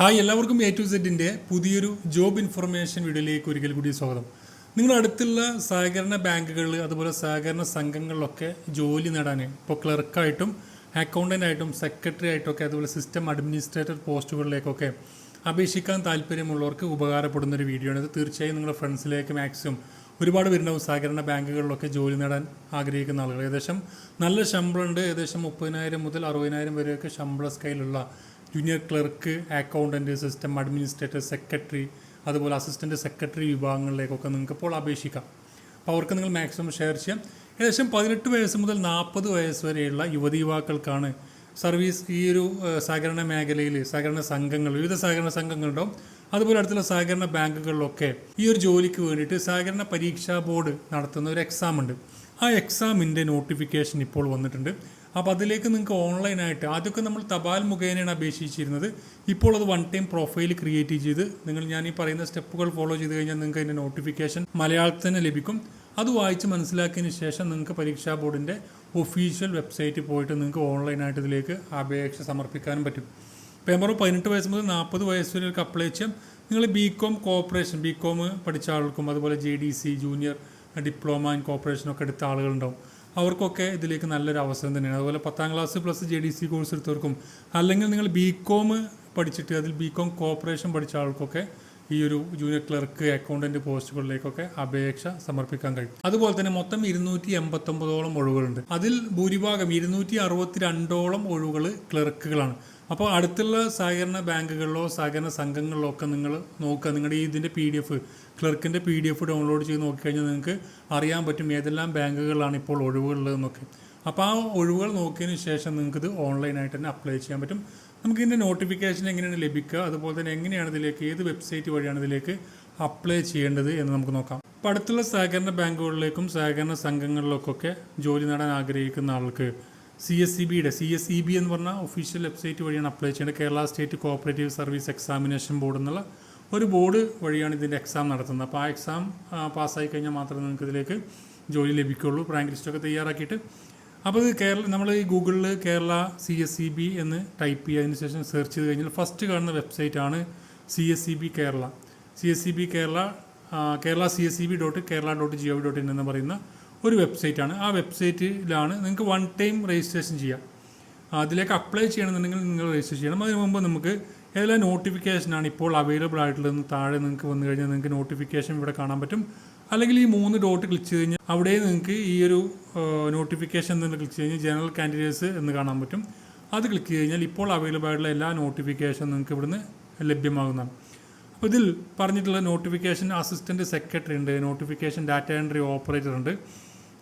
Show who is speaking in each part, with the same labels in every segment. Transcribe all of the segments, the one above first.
Speaker 1: Hi എല്ലാവർക്കും A to സെഡിന്റെ പുതിയൊരു job information വീഡിയോയിലേക്ക് ഒരിക്കൽ കൂടി സ്വാഗതം. നിങ്ങളുടെ അടുത്തുള്ള സഹകരണ ബാങ്കുകൾ അതുപോലെ സഹകരണ സംഘങ്ങളിലൊക്കെ ജോലി നേടാൻ ഇപ്പോൾ ക്ലർക്കായിട്ടും അക്കൗണ്ടന്റ് ആയിട്ടും സെക്രട്ടറി ആയിട്ടൊക്കെ അതുപോലെ സിസ്റ്റം അഡ്മിനിസ്ട്രേറ്റർ പോസ്റ്റുകളിലേക്കൊക്കെ അപേക്ഷിക്കാൻ താല്പര്യമുള്ളവർക്ക് ഉപകാരപ്പെടുന്ന ഒരു വീഡിയോ ആണ് ഇത്. തീർച്ചയായും നിങ്ങളുടെ ഫ്രണ്ട്സിലേക്ക് മാക്സിമം ഒരുപാട് പേരുണ്ടാവും സഹകരണ ബാങ്കുകളിലൊക്കെ ജോലി നേടാൻ ആഗ്രഹിക്കുന്ന ആളുകൾ. ഏകദേശം നല്ല ശമ്പളമുണ്ട്. ഏകദേശം മുപ്പതിനായിരം മുതൽ അറുപതിനായിരം വരെയൊക്കെ ശമ്പള സ്കെയിലുള്ള junior clerk accountant system administrator secretary അതുപോലെ അസിസ്റ്റന്റ് സെക്രട്ടറി വിഭാഗങ്ങളിലേക്കൊക്കെ നിങ്ങൾക്ക് ഇപ്പോൾ അപേക്ഷിക്കാം. അപ്പോൾ അവർക്ക് നിങ്ങൾ മാക്സിമം ഷെയർ ചെയ്യാം. ഏകദേശം പതിനെട്ട് വയസ്സ് മുതൽ നാൽപ്പത് വയസ്സ് വരെയുള്ള യുവതി യുവാക്കൾക്കാണ് സർവീസ് ഈ ഒരു സഹകരണ മേഖലയിൽ സഹകരണ സംഘങ്ങൾ വിവിധ സഹകരണ സംഘങ്ങളുണ്ടാവും. അതുപോലെ അടുത്തുള്ള സഹകരണ ബാങ്കുകളിലൊക്കെ ഈ ഒരു ജോലിക്ക് വേണ്ടിയിട്ട് സഹകരണ പരീക്ഷാ ബോർഡ് നടത്തുന്ന ഒരു എക്സാം ഉണ്ട്. ആ എക്സാമിന്റെ നോട്ടിഫിക്കേഷൻ ഇപ്പോൾ വന്നിട്ടുണ്ട്. അപ്പോൾ അതിലേക്ക് നിങ്ങൾക്ക് ഓൺലൈനായിട്ട് ആദ്യമൊക്കെ നമ്മൾ തപാൽ മുഖേനയാണ് അപേക്ഷിച്ചിരുന്നത്. ഇപ്പോൾ അത് വൺ ടൈം പ്രൊഫൈൽ ക്രിയേറ്റ് ചെയ്ത് നിങ്ങൾ ഞാൻ ഈ പറയുന്ന സ്റ്റെപ്പുകൾ ഫോളോ ചെയ്ത് കഴിഞ്ഞാൽ നിങ്ങൾക്ക് അതിന്റെ നോട്ടിഫിക്കേഷൻ മലയാളത്തിൽ തന്നെ ലഭിക്കും. അത് വായിച്ച് മനസ്സിലാക്കിയതിന് ശേഷം നിങ്ങൾക്ക് പരീക്ഷാ ബോർഡിന്റെ ഒഫീഷ്യൽ വെബ്സൈറ്റിൽ പോയിട്ട് നിങ്ങൾക്ക് ഓൺലൈനായിട്ട് ഇതിലേക്ക് അപേക്ഷ സമർപ്പിക്കാനും പറ്റും. പേപ്പർ പതിനെട്ട് വയസ്സ് മുതൽ നാൽപ്പത് വയസ്സ് വരെയൊക്കെ അപ്ലൈ ചെയ്യാം. നിങ്ങൾ B Com cooperation B Com പഠിച്ച ആൾക്കും അതുപോലെ J D C junior diploma in cooperation ഒക്കെ എടുത്ത ആളുകളുണ്ടാവും. അവർക്കൊക്കെ ഇതിലേക്ക് നല്ലൊരു അവസരം തന്നെയാണ്. അതുപോലെ പത്താം class plus J D C course എടുത്തവർക്കും അല്ലെങ്കിൽ നിങ്ങൾ ബി കോം പഠിച്ചിട്ട് അതിൽ ബി കോം കോപ്പറേഷൻ പഠിച്ച ആൾക്കൊക്കെ ഈ ഒരു ജൂനിയർ ക്ലർക്ക് അക്കൗണ്ടന്റ് പോസ്റ്റുകളിലേക്കൊക്കെ അപേക്ഷ സമർപ്പിക്കാൻ കഴിയും. അതുപോലെ തന്നെ മൊത്തം ഇരുന്നൂറ്റി എൺപത്തൊമ്പതോളം ഒഴിവുകളുണ്ട്. അതിൽ ഭൂരിഭാഗം ഇരുന്നൂറ്റി അറുപത്തിരണ്ടോളം ഒഴിവുകൾ ക്ലർക്കുകളാണ് അപ്പോൾ അടുത്തുള്ള സഹകരണ ബാങ്കുകളിലോ സഹകരണ സംഘങ്ങളിലോ ഒക്കെ നിങ്ങൾ നോക്കുക. നിങ്ങളുടെ ഈ ഇതിന്റെ പി ഡി എഫ് ക്ലർക്കിന്റെ പി ഡി എഫ് ഡൗൺലോഡ് ചെയ്ത് നോക്കിക്കഴിഞ്ഞാൽ നിങ്ങൾക്ക് അറിയാൻ പറ്റും ഏതെല്ലാം ബാങ്കുകളാണ് ഇപ്പോൾ ഒഴിവുകളുള്ളതെന്നൊക്കെ അപ്പോൾ ആ ഒഴിവുകൾ നോക്കിയതിന് ശേഷം നിങ്ങൾക്കിത് ഓൺലൈനായിട്ട് തന്നെ അപ്ലൈ ചെയ്യാൻ പറ്റും. നമുക്ക് ഇതിന്റെ നോട്ടിഫിക്കേഷൻ എങ്ങനെയാണ് ലഭിക്കുക? അതുപോലെ തന്നെ എങ്ങനെയാണ് ഇതിലേക്ക് ഏത് വെബ്സൈറ്റ് വഴിയാണ് ഇതിലേക്ക് അപ്ലൈ ചെയ്യേണ്ടത് എന്ന് നമുക്ക് നോക്കാം. അപ്പോൾ അടുത്തുള്ള സഹകരണ ബാങ്കുകളിലേക്കും സഹകരണ സംഘങ്ങളിലേക്കൊക്കെ ജോലി നേടാൻ ആഗ്രഹിക്കുന്ന ആൾക്ക് സി എസ് സി ബിയുടെ സി എസ് ഇ ബി എന്ന് പറഞ്ഞ ഒഫീഷ്യൽ വെബ്സൈറ്റ് വഴിയാണ് അപ്ലൈ ചെയ്യേണ്ടത്. Kerala state cooperative service examination board എന്നുള്ള ഒരു ബോർഡ് വഴിയാണ് ഇതിന്റെ എക്സാം നടത്തുന്നത്. അപ്പോൾ ആ എക്സാം പാസ്സായി കഴിഞ്ഞാൽ മാത്രമേ നിങ്ങൾക്ക് ഇതിലേക്ക് ജോലി ലഭിക്കുകയുള്ളൂ റാങ്ക് ലിസ്റ്റൊക്കെ തയ്യാറാക്കിയിട്ട് അപ്പോൾ ഇത് കേരള നമ്മൾ ഈ ഗൂഗിളിൽ Kerala C S C B എന്ന് ടൈപ്പ് ചെയ്യുക. അതിന് ശേഷം സെർച്ച് ചെയ്ത് കഴിഞ്ഞാൽ ഫസ്റ്റ് കാണുന്ന വെബ്സൈറ്റ് ആണ് C S C B Kerala. C S C B Kerala Kerala C S C B dot Kerala dot G O V dot in എന്ന് പറയുന്ന ഒരു വെബ്സൈറ്റാണ് ആ വെബ്സൈറ്റിലാണ് നിങ്ങൾക്ക് വൺ ടൈം രജിസ്ട്രേഷൻ ചെയ്യാം. അതിലേക്ക് അപ്ലൈ ചെയ്യണമെന്നുണ്ടെങ്കിൽ നിങ്ങൾ രജിസ്റ്റർ ചെയ്യണം. അതിന് മുമ്പ് നമുക്ക് ഏതെല്ലാം നോട്ടിഫിക്കേഷനാണ് ഇപ്പോൾ അവൈലബിൾ ആയിട്ടുള്ളതെന്ന് താഴെ നിങ്ങൾക്ക് വന്നു കഴിഞ്ഞാൽ നിങ്ങൾക്ക് നോട്ടിഫിക്കേഷൻ ഇവിടെ കാണാൻ പറ്റും. അല്ലെങ്കിൽ ഈ മൂന്ന് ഡോട്ട് ക്ലിക്ക് ചെയ്ത് കഴിഞ്ഞാൽ അവിടെ നിങ്ങൾക്ക് ഈ ഒരു നോട്ടിഫിക്കേഷൻ എന്ന് ക്ലിക്ക് ചെയ്ത് കഴിഞ്ഞാൽ ജനറൽ കാൻഡിഡേറ്റ്സ് എന്ന് കാണാൻ പറ്റും. അത് ക്ലിക്ക് ചെയ്ത് കഴിഞ്ഞാൽ ഇപ്പോൾ അവൈലബിൾ ആയിട്ടുള്ള എല്ലാ നോട്ടിഫിക്കേഷൻ നിങ്ങൾക്ക് ഇവിടുന്ന് ലഭ്യമാകുന്നതാണ്. അപ്പോൾ ഇതിൽ പറഞ്ഞിട്ടുള്ള നോട്ടിഫിക്കേഷൻ അസിസ്റ്റന്റ് സെക്രട്ടറി ഉണ്ട് നോട്ടിഫിക്കേഷൻ ഡാറ്റ എൻട്രി ഓപ്പറേറ്റർ ഉണ്ട്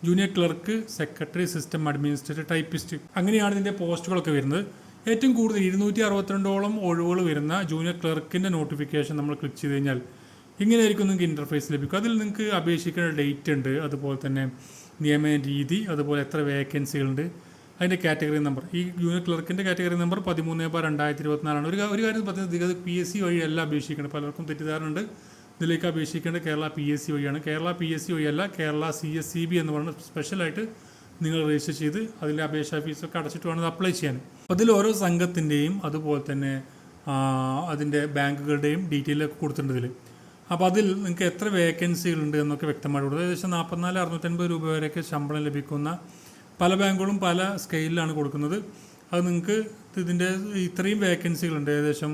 Speaker 1: junior clerk secretary system administrator typist അങ്ങനെയാണ് ഇതിന്റെ പോസ്റ്റുകളൊക്കെ വരുന്നത്. ഏറ്റവും കൂടുതൽ ഇരുന്നൂറ്റി അറുപത്തിരണ്ടോളം ഒഴിവുകൾ വരുന്ന ജൂനിയർ ക്ലർക്കിന്റെ നോട്ടിഫിക്കേഷൻ നമ്മൾ ക്ലിക്ക് ചെയ്ത് കഴിഞ്ഞാൽ ഇങ്ങനെയായിരിക്കും നിങ്ങൾക്ക് ഇന്റർഫേസ് ലഭിക്കും. അതിൽ നിങ്ങൾക്ക് അപേക്ഷിക്കേണ്ട ഡേറ്റ് ഉണ്ട് അതുപോലെ തന്നെ നിയമന രീതി അതുപോലെ എത്ര വേക്കൻസികളുണ്ട് അതിന്റെ കാറ്റഗറി നമ്പർ ഈ ജൂനിയർ ക്ലർക്കിന്റെ കാറ്റഗറി നമ്പർ പതിമൂന്ന് ബാർ രണ്ടായിരത്തി ഇരുപത്തിനാലാണ് ഒരു ഒരു കാര്യം പറഞ്ഞത് ഇത് പി എസ് സി വഴിയല്ല അപേക്ഷിക്കേണ്ടത്. പലർക്കും തെറ്റിദ്ധാരണയുണ്ട്. ഇതിലേക്ക് അപേക്ഷിക്കേണ്ട കേരള പി എസ് സി വഴിയാണ്. കേരള പി എസ് സി വഴിയല്ല Kerala C S C B എന്ന് പറഞ്ഞ സ്പെഷ്യലായിട്ട് നിങ്ങൾ രജിസ്റ്റർ ചെയ്ത് അതിന്റെ അപേക്ഷാ ഫീസൊക്കെ അടച്ചിട്ട് വേണം അപ്ലൈ ചെയ്യാൻ. അപ്പോൾ അതിൽ ഓരോ സംഘത്തിന്റെയും അതുപോലെ തന്നെ അതിന്റെ ബാങ്കുകളുടെയും ഡീറ്റെയിലൊക്കെ കൊടുത്തിട്ടുണ്ട് ഇതിൽ അപ്പോൾ അതിൽ നിങ്ങൾക്ക് എത്ര വേക്കൻസികളുണ്ട് എന്നൊക്കെ വ്യക്തമായിട്ട് കൊടുത്തു ഏകദേശം നാൽപ്പത്തിനാല് അറുന്നൂറ്റൻപത് രൂപ വരെയൊക്കെ ശമ്പളം ലഭിക്കുന്ന പല ബാങ്കുകളും പല സ്കെയിലാണ് കൊടുക്കുന്നത്. അത് നിങ്ങൾക്ക് ഇതിന്റെ ഇത്രയും വേക്കൻസികളുണ്ട്. ഏകദേശം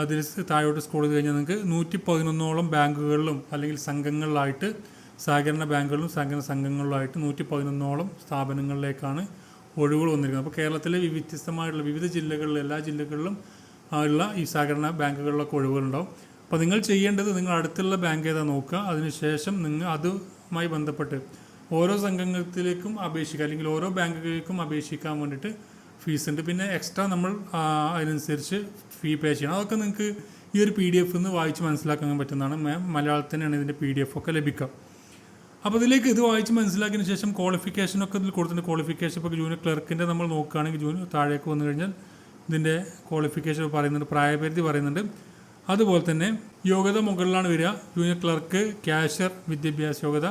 Speaker 1: അതിൽ താഴോട്ട് സ്കോൾ ചെയ്ത് കഴിഞ്ഞാൽ നിങ്ങൾക്ക് നൂറ്റി പതിനൊന്നോളം ബാങ്കുകളിലും അല്ലെങ്കിൽ സംഘങ്ങളിലായിട്ട് സഹകരണ ബാങ്കുകളിലും സഹകരണ സംഘങ്ങളിലായിട്ട് നൂറ്റി പതിനൊന്നോളം സ്ഥാപനങ്ങളിലേക്കാണ് ഒഴിവുകൾ വന്നിരിക്കുന്നത്. അപ്പോൾ കേരളത്തിലെ വ്യത്യസ്തമായിട്ടുള്ള വിവിധ ജില്ലകളിലെ എല്ലാ ജില്ലകളിലും ഉള്ള ഈ സഹകരണ ബാങ്കുകളിലൊക്കെ ഒഴിവുകളുണ്ടാവും. അപ്പോൾ നിങ്ങൾ ചെയ്യേണ്ടത് നിങ്ങൾ അടുത്തുള്ള ബാങ്ക് ഏതാ നോക്കുക. അതിനുശേഷം നിങ്ങൾ അതുമായി ബന്ധപ്പെട്ട് ഓരോ സംഘത്തിലേക്കും അപേക്ഷിക്കുക. അല്ലെങ്കിൽ ഓരോ ബാങ്കുകളിലേക്കും അപേക്ഷിക്കാൻ വേണ്ടിയിട്ട് ഫീസ് ഉണ്ട്. പിന്നെ എക്സ്ട്രാ നമ്മൾ അതിനനുസരിച്ച് ഫീ പേ ചെയ്യണം. അതൊക്കെ നിങ്ങൾക്ക് ഈ ഒരു പി ഡി എഫ് നിന്ന് വായിച്ച് മനസ്സിലാക്കാൻ പറ്റുന്നതാണ്. മലയാളത്തിൽ ഇതിന്റെ പി ഡി എഫ് ഒക്കെ ലഭിക്കുക. അപ്പോൾ ഇതിലേക്ക് ഇത് വായിച്ച് മനസ്സിലാക്കിയതിന് ശേഷം ക്വാളിഫിക്കേഷൻ ഒക്കെ ഇതിൽ കൊടുത്തിട്ടുണ്ട്. ക്വാളിഫിക്കേഷൻ ഇപ്പോൾ ജൂനിയർ ക്ലർക്കിന്റെ നമ്മൾ നോക്കുകയാണെങ്കിൽ ജൂനിയർ താഴേക്ക് വന്നു കഴിഞ്ഞാൽ ഇതിന്റെ ക്വാളിഫിക്കേഷൻ പറയുന്നുണ്ട്. പ്രായപരിധി പറയുന്നുണ്ട്. അതുപോലെ തന്നെ യോഗ്യത മുകളിലാണ് വരിക. ജൂനിയർ ക്ലർക്ക് ക്യാഷ്യർ വിദ്യാഭ്യാസ യോഗ്യത.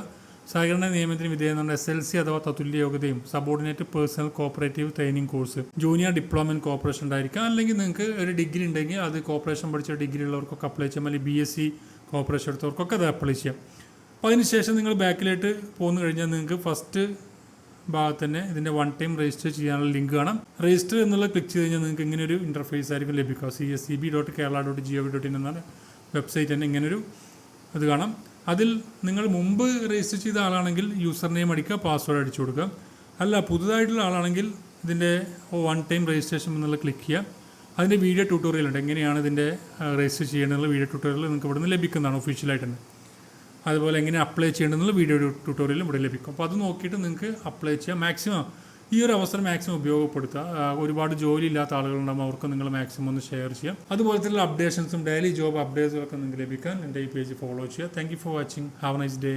Speaker 1: സഹകരണ നിയമത്തിന് വിധേയമാണ് എസ് എൽ സി അഥവാ തത്തുല്യ യോഗ്യതയും subordinate personnel cooperative training course junior diploma in cooperation ഉണ്ടായിരിക്കാം. അല്ലെങ്കിൽ നിങ്ങൾക്ക് ഒരു ഡിഗ്രി ഉണ്ടെങ്കിൽ അത് കോപ്പറേഷൻ പഠിച്ച ഡിഗ്രി ഉള്ളവർക്കൊക്കെ അപ്ലൈ ചെയ്യാം. അല്ലെങ്കിൽ ബി എസ് സി കോപ്പറേഷൻ എടുത്തവർക്കൊക്കെ അത് അപ്ലൈ ചെയ്യാം. അപ്പോൾ അതിനുശേഷം നിങ്ങൾ ബാക്കിലായിട്ട് പോന്നു കഴിഞ്ഞാൽ നിങ്ങൾക്ക് ഫസ്റ്റ് ഭാഗത്ത് തന്നെ ഇതിന്റെ വൺ ടൈം രജിസ്റ്റർ ചെയ്യാനുള്ള ലിങ്ക് കാണാം. രജിസ്റ്റർ എന്നുള്ള ക്ലിക്ക് ചെയ്ത് കഴിഞ്ഞാൽ നിങ്ങൾക്ക് ഇങ്ങനെ ഒരു ഇന്റർഫേസ് ആയിരിക്കും ലഭിക്കുക. C S C B dot Kerala dot G O V dot in എന്നാണ് വെബ്സൈറ്റ് തന്നെ ഇങ്ങനൊരു ഇത് കാണാം. അതിൽ നിങ്ങൾ മുമ്പ് രജിസ്റ്റർ ചെയ്ത ആളാണെങ്കിൽ യൂസർ നെയിം അടിക്കുക പാസ്വേഡ് അടിച്ചു കൊടുക്കുക. അല്ല പുതുതായിട്ടുള്ള ആളാണെങ്കിൽ ഇതിന്റെ വൺ ടൈം രജിസ്ട്രേഷൻ എന്നുള്ള ക്ലിക്ക് ചെയ്യുക. അതിന്റെ വീഡിയോ ട്യൂട്ടോറിയൽ ഉണ്ട്. എങ്ങനെയാണ് ഇതിന്റെ രജിസ്റ്റർ ചെയ്യേണ്ടതെന്നുള്ള വീഡിയോ ട്യൂട്ടോറിയൽ നിങ്ങൾക്ക് ഇവിടുന്ന് ലഭിക്കുന്നതാണ് ഒഫീഷ്യലായിട്ട് തന്നെ. അതുപോലെ എങ്ങനെ അപ്ലൈ ചെയ്യേണ്ടതെന്നുള്ള വീഡിയോ ട്യൂട്ടോറിയലും ഇവിടെ ലഭിക്കും. അപ്പോൾ അത് നോക്കിയിട്ട് നിങ്ങൾക്ക് അപ്ലൈ ചെയ്യാം. മാക്സിമം ഈ ഒരു അവസരം മാക്സിമം ഉപയോഗപ്പെടുത്തുക. ഒരുപാട് ജോലി ഇല്ലാത്ത ആളുകളുണ്ടാകും അവർക്ക് നിങ്ങൾ മാക്സിമം ഒന്ന് ഷെയർ ചെയ്യാം. അതുപോലെ തന്നെ അപ്ഡേഷൻസും ഡെയിലി ജോബ് അപ്ഡേറ്റ്സും ഒക്കെ നിങ്ങൾക്ക് ലഭിക്കാൻ എന്റെ ഈ പേജ് ഫോളോ ചെയ്യുക. Thank you for watching have nice day